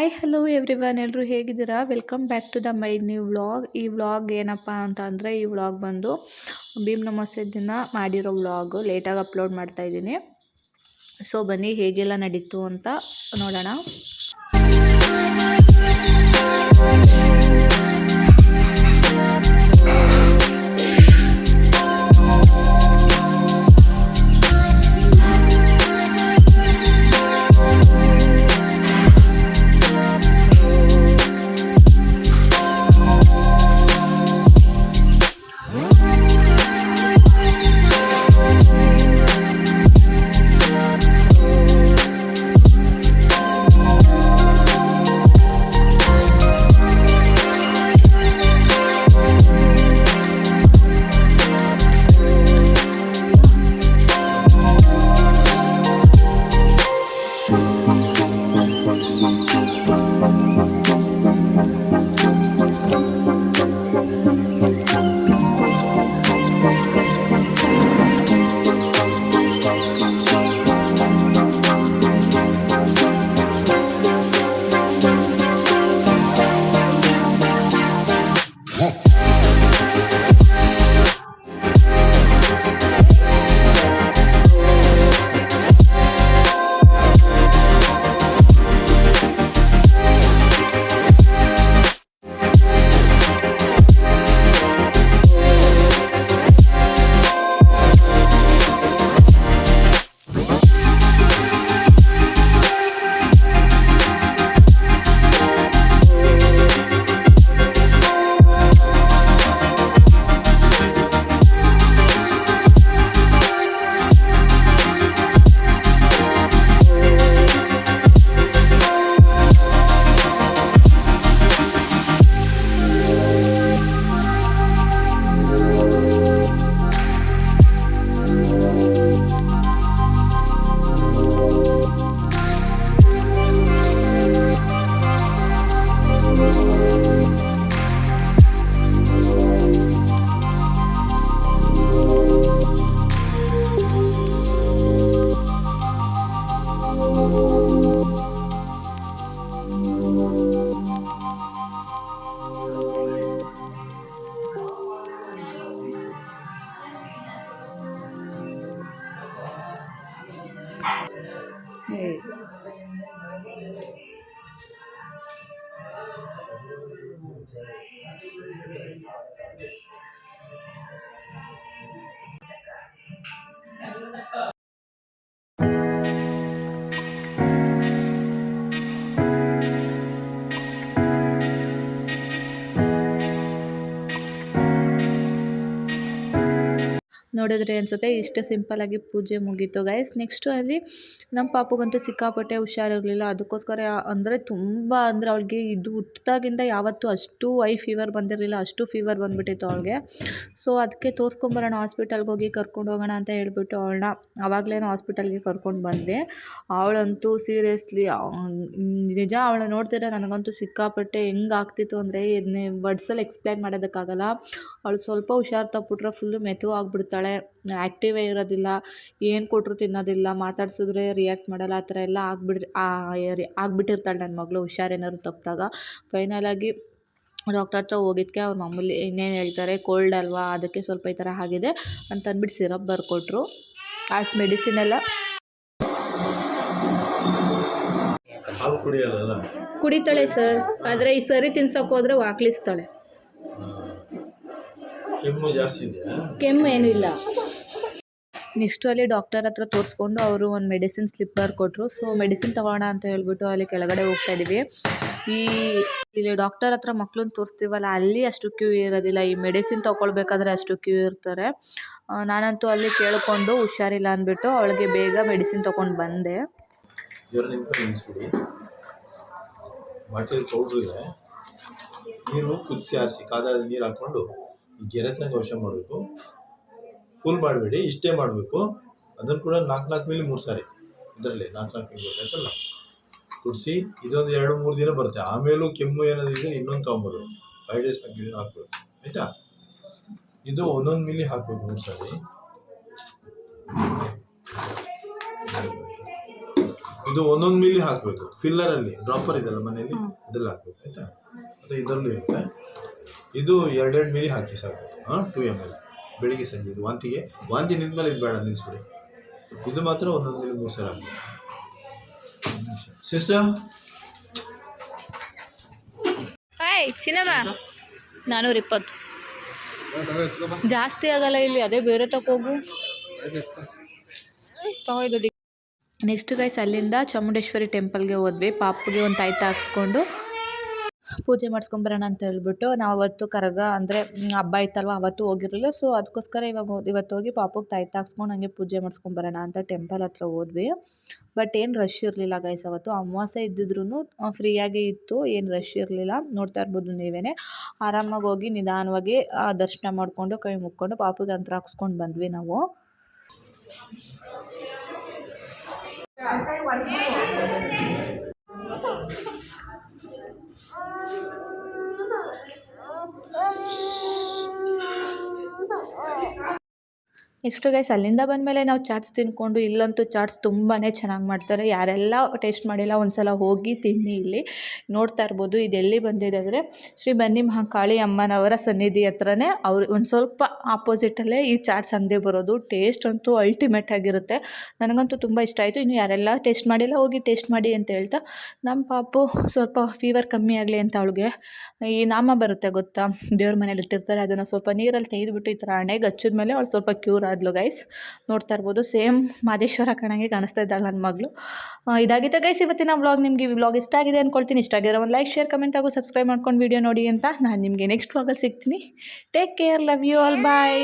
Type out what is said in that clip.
Hi hello everyone ಎಲ್ಲರೂ ಹೇಗಿದ್ದೀರಾ? Welcome back to the my new vlog ಈ vlog ಏನಪ್ಪ ಅಂತ ಅಂದರೆ ಈ ವ್ಲಾಗ್ ಬಂದು ಭೀಮ್ ನಮಸ್ತೆ ದಿನ ಮಾಡಿರೋ ವ್ಲಾಗು ಲೇಟಾಗಿ ಅಪ್ಲೋಡ್ ಮಾಡ್ತಾ ಇದ್ದೀನಿ. ಸೊ ಬನ್ನಿ, ಹೇಗೆಲ್ಲ ನಡೀತು ಅಂತ ನೋಡೋಣ. ನೋಡಿದ್ರೆ ಅನಿಸುತ್ತೆ ಇಷ್ಟು ಸಿಂಪಲ್ಲಾಗಿ ಪೂಜೆ ಮುಗೀತು ಗೈಸ್ ನೆಕ್ಸ್ಟು ಅಲ್ಲಿ ನಮ್ಮ ಪಾಪಗಂತೂ ಸಿಕ್ಕಾಪಟ್ಟೆ ಹುಷಾರಿರಲಿಲ್ಲ. ಅದಕ್ಕೋಸ್ಕರ ಅಂದರೆ ತುಂಬ ಅಂದರೆ ಅವಳಿಗೆ ಇದು ಹುಟ್ಟಿದಾಗಿಂದ ಯಾವತ್ತೂ ಅಷ್ಟು ಐ ಫೀವರ್ ಬಂದಿರಲಿಲ್ಲ, ಅಷ್ಟು ಫೀವರ್ ಬಂದುಬಿಟ್ಟಿತ್ತು ಅವಳಿಗೆ. ಸೊ ಅದಕ್ಕೆ ತೋರಿಸ್ಕೊಂಬರೋಣ ಹಾಸ್ಪಿಟಲ್ಗೆ ಹೋಗಿ ಕರ್ಕೊಂಡು ಹೋಗೋಣ ಅಂತ ಹೇಳ್ಬಿಟ್ಟು ಅವಳನ್ನ ಆವಾಗಲೇ ಹಾಸ್ಪಿಟಲ್ಗೆ ಕರ್ಕೊಂಡು ಬಂದೆ. ಅವಳಂತೂ ಸೀರಿಯಸ್ಲಿ ನಿಜ ಅವಳನ್ನ ನೋಡ್ತಿದ್ರೆ ನನಗಂತೂ ಸಿಕ್ಕಾಪಟ್ಟೆ ಹೆಂಗೆ ಆಗ್ತಿತ್ತು ಅಂದರೆ ವರ್ಡ್ಸಲ್ಲಿ ಎಕ್ಸ್ಪ್ಲೈನ್ ಮಾಡೋದಕ್ಕಾಗಲ್ಲ. ಅವಳು ಸ್ವಲ್ಪ ಹುಷಾರು ತಪ್ಪಿಟ್ರೆ ಫುಲ್ಲು ಮೆತು ಆಗಿಬಿಡ್ತಾಳೆ ಆ್ಯಕ್ಟಿವೇ ಇರೋದಿಲ್ಲ ಏನು ಕೊಟ್ಟರು ತಿನ್ನೋದಿಲ್ಲ ಮಾತಾಡ್ಸಿದ್ರೆ ರಿಯಾಕ್ಟ್ ಮಾಡಲ್ಲ ಆ ಥರ ಎಲ್ಲ ಆಗಿಬಿಡ್ರಿ ಆಗ್ಬಿಟ್ಟಿರ್ತಾಳೆ ನನ್ನ ಮಗಳು ಹುಷಾರೇನಾದ್ರು ತಪ್ಪಿದಾಗ ಫೈನಲಾಗಿ ಡಾಕ್ಟರ್ ಹತ್ರ ಹೋಗಿದ್ದಕ್ಕೆ ಅವ್ರ ಮಾಮೂಲಿ ಇನ್ನೇನು ಹೇಳ್ತಾರೆ ಕೋಲ್ಡ್ ಅಲ್ವಾ ಅದಕ್ಕೆ ಸ್ವಲ್ಪ ಈ ಥರ ಆಗಿದೆ ಅಂತ ಅಂದ್ಬಿಟ್ಟು ಸಿರಪ್ ಬರ್ಕೊಟ್ರು. ಆಸ್ ಮೆಡಿಸಿನ್ ಎಲ್ಲ ಕುಡಿತಾಳೆ ಸರ್ ಆದರೆ ಈ ಸರಿ ತಿನ್ಸೋಕೆ ಹೋದ್ರೆ ವಾಕ್ಲಿಸ್ತಾಳೆ. ಕೆಮ್ಮು ಜಾಸ್ತಿ ಇದೆಯಾ ಕೆಮ್ಮು ಏನೂ ಇಲ್ಲ. ನೆಕ್ಸ್ಟು ಅಲ್ಲಿ ಡಾಕ್ಟರ್ ಹತ್ರ ತೋರಿಸ್ಕೊಂಡು ಅವರು ಒಂದು ಮೆಡಿಸಿನ್ ಸ್ಲಿಪ್ಪರ್ ಕೊಟ್ಟರು ಸೊ ಮೆಡಿಸಿನ್ ತೊಗೋಣ ಅಂತ ಹೇಳ್ಬಿಟ್ಟು ಅಲ್ಲಿ ಕೆಳಗಡೆ ಹೋಗ್ತಾ ಇದ್ದೀವಿ ಈ ಇಲ್ಲಿ ಡಾಕ್ಟರ್ ಹತ್ರ ಮಕ್ಳನ್ನ ತೋರಿಸ್ತೀವಲ್ಲ ಅಲ್ಲಿ ಅಷ್ಟು ಕ್ಯೂ ಇರೋದಿಲ್ಲ. ಈ ಮೆಡಿಸಿನ್ ತೊಗೊಳ್ಬೇಕಾದ್ರೆ ಅಷ್ಟು ಕ್ಯೂ ಇರ್ತಾರೆ. ನಾನಂತೂ ಅಲ್ಲಿ ಕೇಳಿಕೊಂಡು ಹುಷಾರಿಲ್ಲ ಅಂದ್ಬಿಟ್ಟು ಅವಳಿಗೆ ಬೇಗ ಮೆಡಿಸಿನ್ ತೊಗೊಂಡು ಬಂದೆ. ನೀರು ಕುದಿಸಿ ಆರಿಸಿ ನೀರು ಹಾಕ್ಕೊಂಡು ಈ ಗೆರೆತ್ನಾಗ ವರ್ಷ ಮಾಡಬೇಕು. ಫುಲ್ ಮಾಡಬೇಡಿ ಇಷ್ಟೇ ಮಾಡಬೇಕು. ಅದನ್ನು ಕೂಡ ನಾಲ್ಕು ನಾಲ್ಕು ಮೇಲೆ ಮೂರು ಸಾರಿ. ಇದರಲ್ಲಿ ನಾಲ್ಕು ನಾಲ್ಕು ಮೇಲೆ ಗೊತ್ತಾಯ್ತಲ್ಲ ಕುಡಿಸಿ ಇದೊಂದು ಎರಡು ಮೂರು ದಿನ ಬರುತ್ತೆ. ಆಮೇಲೂ ಕೆಮ್ಮು ಏನಾದ್ರು ಇದ್ದರೆ ಇನ್ನೊಂದು ತೊಗೊಂಬರು ಫೈವ್ ಡೇಸ್ ಇದು ಹಾಕ್ಬೇಕು. ಆಯಿತಾ? ಇದು ಒಂದೊಂದು ಮಿಲಿ ಹಾಕ್ಬೇಕು ಮೂರು ಸಾರಿ. ಇದು ಒಂದೊಂದು ಮಿಲಿ ಹಾಕಬೇಕು. ಫಿಲ್ಲರಲ್ಲಿ ಡ್ರಾಪರ್ ಇದೆಲ್ಲ ಮನೆಯಲ್ಲಿ? ಅದೆಲ್ಲ ಹಾಕ್ಬೇಕು. ಆಯಿತಾ? ಮತ್ತು ಇದರಲ್ಲೂ ಇರುತ್ತೆ. ಇದು ಎರಡೆರಡು ಮಿಲಿ ಹಾಕಿ ಸಾಕು ಹಾಂ ಟು ಎಂ ಎಲ್ ಬೆಳಿಗ್ಗೆ ಸಂಜೆ ಇದು. ವಾಂತಿಗೆ ವಾಂತಿ ನಿಂತ್ಮೇಲೆ ಇದು ಬೇಡ ನಿಲ್ಲಿಸ್ಬಿಡಿ ಇದು ಮಾತ್ರ ಒಂದೊಂದು ಮಿಲಿ ಮೂರು ಸಲ ಹಾಕಿ ಸಿಸ್ಟರ್ ಹಾಯ್ ಚಿನ್ನಮ್ಮ ನಾನೂರ ಇಪ್ಪತ್ತು. ಜಾಸ್ತಿ ಆಗಲ್ಲ ಇಲ್ಲಿ, ಅದೇ ಬೇರೆ ತಗೋಗು ತಗೋ ನೆಕ್ಸ್ಟ್ ಗೈಸ್ ಅಲ್ಲಿಂದ ಚಾಮುಂಡೇಶ್ವರಿ ಟೆಂಪಲ್ಗೆ ಹೋದ್ವಿ. ಪಾಪುಗೆ ಒಂದು ತಾಯ್ತ ಹಾಕ್ಸ್ಕೊಂಡು. ಪೂಜೆ ಮಾಡಿಸ್ಕೊಂಬರೋಣ ಅಂತ ಹೇಳ್ಬಿಟ್ಟು ನಾವು ಅವತ್ತು ಕರಗ ಅಂದರೆ ಹಬ್ಬ ಇತ್ತಲ್ವ ಅವತ್ತು ಹೋಗಿರಲಿಲ್ಲ. ಸೊ ಅದಕ್ಕೋಸ್ಕರ ಇವಾಗ ಇವತ್ತು ಹೋಗಿ ಪಾಪುಗೆ ತಾಯಿ ಹಾಕ್ಸ್ಕೊಂಡು ಹಂಗೆ ಪೂಜೆ ಮಾಡಿಸ್ಕೊಂಬರೋಣ ಅಂತ ಟೆಂಪಲ್ ಹತ್ರ ಹೋದ್ವಿ. ಬಟ್ ಏನು ರಶ್ ಇರಲಿಲ್ಲ ಗೈಸ್ ಅವತ್ತು. ಅಮಾವಾಸ್ಯೆ ಇದ್ದಿದ್ರು ಫ್ರೀಯಾಗೇ ಇತ್ತು. ಏನು ರಶ್ ಇರಲಿಲ್ಲ. ನೋಡ್ತಾ ಇರ್ಬೋದು ನೀವೇ ಆರಾಮಾಗಿ ಹೋಗಿ ನಿಧಾನವಾಗಿ ದರ್ಶನ ಮಾಡಿಕೊಂಡು ಕೈ ಮುಕ್ಕೊಂಡು ಪಾಪುಗೆ ಅಂತರ ಹಾಕ್ಸ್ಕೊಂಡು ಬಂದ್ವಿ ನಾವು. ನೆಕ್ಸ್ಟ್ ಗೈಸ್ ಅಲ್ಲಿಂದ ಬಂದಮೇಲೆ ನಾವು ಚಾಟ್ಸ್ ತಿನ್ಕೊಂಡು, ಇಲ್ಲಂತೂ ಚಾಟ್ಸ್ ತುಂಬಾ ಚೆನ್ನಾಗಿ ಮಾಡ್ತಾರೆ. ಯಾರೆಲ್ಲ ಟೇಸ್ಟ್ ಮಾಡಿಲ್ಲ ಒಂದು ಸಲ ಹೋಗಿ ತಿನ್ನಿ ಇಲ್ಲಿ. ನೋಡ್ತಾ ಇರ್ಬೋದು ಇದೆಲ್ಲಿ ಬಂದಿದೆ ಅಂದರೆ, ಶ್ರೀ ಬನ್ನಿ ಮಹಾಕಾಳಿ ಅಮ್ಮನವರ ಸನ್ನಿಧಿ ಹತ್ರನೇ. ಅವ್ರು ಒಂದು ಸ್ವಲ್ಪ ಆಪೋಸಿಟಲ್ಲೇ ಈ ಚಾಟ್ಸ್ ಅಂಗಡಿ ಬರೋದು. ಟೇಸ್ಟ್ ಅಂತೂ ಅಲ್ಟಿಮೇಟ್ ಆಗಿರುತ್ತೆ. ನನಗಂತೂ ತುಂಬ ಇಷ್ಟ ಆಯಿತು. ಇನ್ನು ಯಾರೆಲ್ಲ ಟೇಸ್ಟ್ ಮಾಡಿಲ್ಲ, ಹೋಗಿ ಟೇಸ್ಟ್ ಮಾಡಿ ಅಂತ ಹೇಳ್ತಾ ನಮ್ಮ ಪಾಪು ಸ್ವಲ್ಪ ಫೀವರ್ ಕಮ್ಮಿ ಆಗಲಿ ಅಂತ ಅವಳಿಗೆ, ಈ ನಾಮ ಬರುತ್ತೆ ಗೊತ್ತಾ? ದೇವ್ರ ಮನೇಲಿ ಇಟ್ಟಿರ್ತಾರೆ, ಅದನ್ನು ಸ್ವಲ್ಪ ನೀರಲ್ಲಿ ತೆಗೆದುಬಿಟ್ಟು ಈ ಥರ ಹಣೆಗೆ ಹಚ್ಚಿದ ಮೇಲೆ ಅವಳು ಸ್ವಲ್ಪ ಕ್ಯೂರ್ ಆದ್ಲು ಗೈಸ್ ನೋಡ್ತಾ ಇರ್ಬೋದು ಸೇಮ್ ಮಾದೇಶ್ವರ ಕಣಂಗೆ ಕಾಣಿಸ್ತಾ ಇದ್ದಾಳೆ ನನ್ನ ಮಗಳು. ಇದಾಗಿತ್ತು ಗೈಸ್ ಇವತ್ತಿನ ವ್ಲಾಗ್ ನಿಮಗೆ ವ್ಲಾಗ್ ಇಷ್ಟ ಆಗಿದೆ ಅಂದ್ಕೊಳ್ತೀನಿ ಇಷ್ಟ ಆಗಿದ್ರೆ ಒಂದು ಲೈಕ್ ಶೇರ್ ಕಮೆಂಟ್ ಹಾಗೂ ಸಬ್ಸ್ಕ್ರೈಬ್ ಮಾಡ್ಕೊಂಡು ವೀಡಿಯೋ ನೋಡಿ ಅಂತ ನಾನು ನಿಮಗೆ ನೆಕ್ಸ್ಟ್ ವ್ಲಾಗಲ್ಲಿ ಸಿಗ್ತೀನಿ. Take care love you all bye